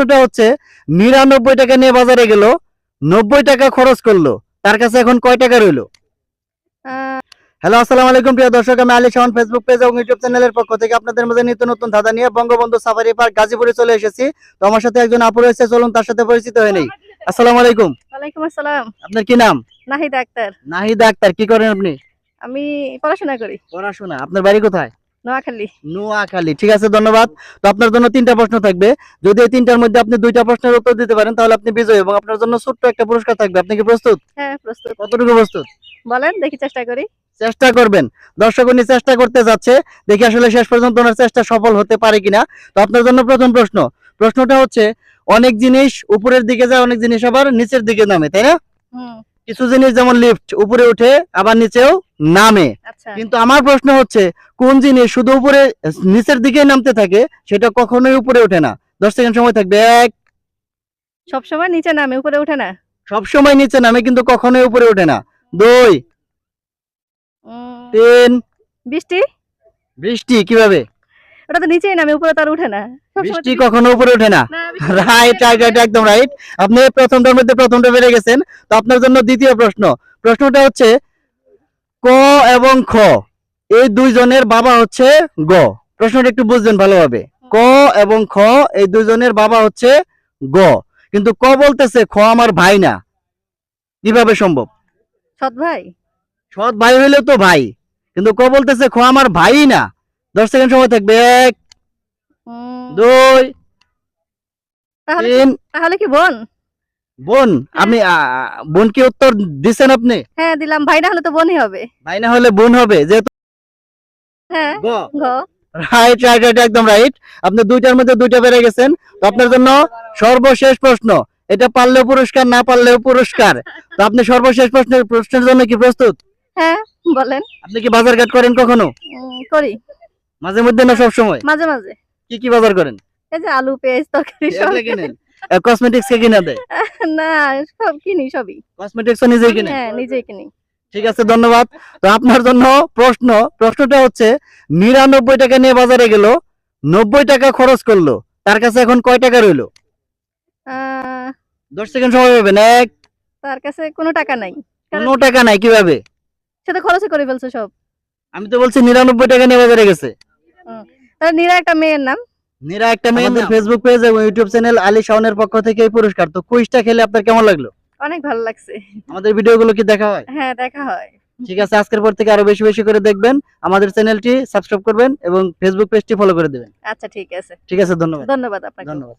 প্রশ্নটা হচ্ছে নিরানব্বই টাকা নিয়ে বাজারে গেল নব্বই টাকা খরচ করল তার কাছে এখন কয় টাকা রইল? হ্যালো আসসালামু আলাইকুম প্রিয় দর্শক আমি আলী শাওন ফেসবুক পেজ এবং ইউটিউব চ্যানেলের পক্ষ থেকে আপনাদের মধ্যে নিত্য নতুন ধাঁধা নিয়ে বঙ্গবন্ধু সাফারি পার্ক গাজীপুরে চলে এসেছি। তো আমার সাথে একজন আপু রয়েছে চলুন তার সাথে পরিচিত হয়ে নেই। আসসালামু আলাইকুম। ওয়ালাইকুম আসসালাম। আপনার কি নাম? নাহিদ আক্তার। নাহিদা আক্তার কি করেন আপনি? আমি পড়াশোনা করি। পড়াশোনা আপনার বাড়ি কোথায়? নোয়াখালী। নোয়াখালী ঠিক আছে ধন্যবাদ। তো আপনার জন্য তিনটা প্রশ্ন থাকবে। যদি এই তিনটার মধ্যে আপনি দুইটা প্রশ্নের উত্তর দিতে পারেন তাহলে আপনি বিজয়ী এবং আপনার জন্য ছোট্ট একটা পুরস্কার থাকবে। আপনি কি প্রস্তুত? হ্যাঁ প্রস্তুত। কতটুকু প্রস্তুত? বলেন দেখি চেষ্টা করি। চেষ্টা করবেন। দর্শক উনি চেষ্টা করতে যাচ্ছে। দেখি আসলে শেষ পর্যন্ত ওনার চেষ্টা সফল হতে পারে কিনা। তো আপনার জন্য প্রথম প্রশ্ন। প্রশ্নটা হচ্ছে অনেক জিনিস উপরের দিকে যায় অনেক জিনিস আবার নিচের দিকে নামে তাই না? কিছু জিনিস যেমন লিফট উপরে উঠে আবার নিচেও নামে। আচ্ছা। কিন্তু আমার প্রশ্ন হচ্ছে কোন জিনিস শুধু উপরে নিচের দিকে নামতে থাকে সেটা কখনোই উপরে ওঠে না? দশ সেকেন্ড সময় থাকবে এক। সব সময় নিচে নামে উপরে ওঠে না? সব সময় নিচে নামে কিন্তু কখনোই উপরে ওঠে না। দুই। তিন। বৃষ্টি? বৃষ্টি কীভাবে? ওটা তো নিচেই নামে উপরে তো আর ওঠে না। বৃষ্টি কখনো উপরে ওঠে না। রাইট রাইট রাইট একদম রাইট আপনি প্রথমটার মধ্যে প্রথমটা পেরে গেছেন। তো আপনার জন্য দ্বিতীয় প্রশ্ন। প্রশ্নটা হচ্ছে ক এবং খ। এই দুইজনের বাবা হচ্ছে গ। প্রশ্নটা একটু বুঝবেন ভালোভাবে। ক এবং খ এই দুইজনের বাবা হচ্ছে গ। কিন্তু ক বলতেছে খ আমার ভাই না। কীভাবে সম্ভব? সৎ ভাই? সৎ ভাই হইলেও তো ভাই। কিন্তু ক বলতেছে খ আমার ভাই না। দশ সেকেন্ড সময় থাকবে। এক দুই তিন। তাহলে কি বোন? বোন আমি বোন কি উত্তর দিচ্ছেন আপনি? হ্যাঁ দিলাম। ভাই না হলে তো বোনই হবে। ভাই না হলে বোন হবে যেহেতু হ্যাঁ গ। ঘ রাইট রাইট রাইট একদম রাইট আপনি দুইটার মধ্যে দুইটা বেড়ে গেছেন। তো আপনার জন্য সর্বশেষ প্রশ্ন। এটা পারলেও পুরস্কার না পারলেও পুরস্কার। তো আপনি সর্বশেষ প্রশ্নের প্রশ্নের জন্য কি প্রস্তুত? হ্যাঁ বলেন। আপনি কি বাজার ঘাট করেন কখনো? করি। মাঝে মধ্যে না সব সময় মাঝে মাঝে। কি কি বাজার করেন? এই যে আলু পেঁয়াজ তরকারি সব কিনেন কসমেটিক্স কে কিনে দেয় না সব কিনি সবই। কসমেটিক্স নিজেই কিনে। হ্যাঁ নিজেই কিনি। ঠিক আছে ধন্যবাদ। তো আপনার জন্য প্রশ্ন প্রশ্নটা হচ্ছে নিরানব্বই টাকা নিয়ে বাজারে গেল নব্বই টাকা খরচ করল তার কাছে এখন কয় টাকা রইল? দশ সেকেন্ড সময় পাবেন এক। তার কাছে কোনো টাকা নাই। কোনো টাকা নাই কীভাবে? সে তো খরচ করে ফেলছে সব। আমি তো বলছি নিরানব্বই টাকা নিয়ে বাজারে গেছে। নীরা একটা মেয়ের নাম। নিরা একটা মেয়ে ফেসবুক পেজ এবং ইউটিউব চ্যানেল আলী শাওনের পক্ষ থেকে এই পুরস্কার। তো কুইজটা খেলে আপনার কেমন লাগল? অনেক ভালো লাগছে। আমাদের ভিডিওগুলো কি দেখা হয়? হ্যাঁ দেখা হয়। ঠিক আছে আজকের পর থেকে আরও বেশি বেশি করে দেখবেন। আমাদের চ্যানেলটি সাবস্ক্রাইব করবেন এবং ফেসবুক পেজটি ফলো করে দেবেন। আচ্ছা ঠিক আছে। ঠিক আছে ধন্যবাদ। ধন্যবাদ আপনাকে। ধন্যবাদ।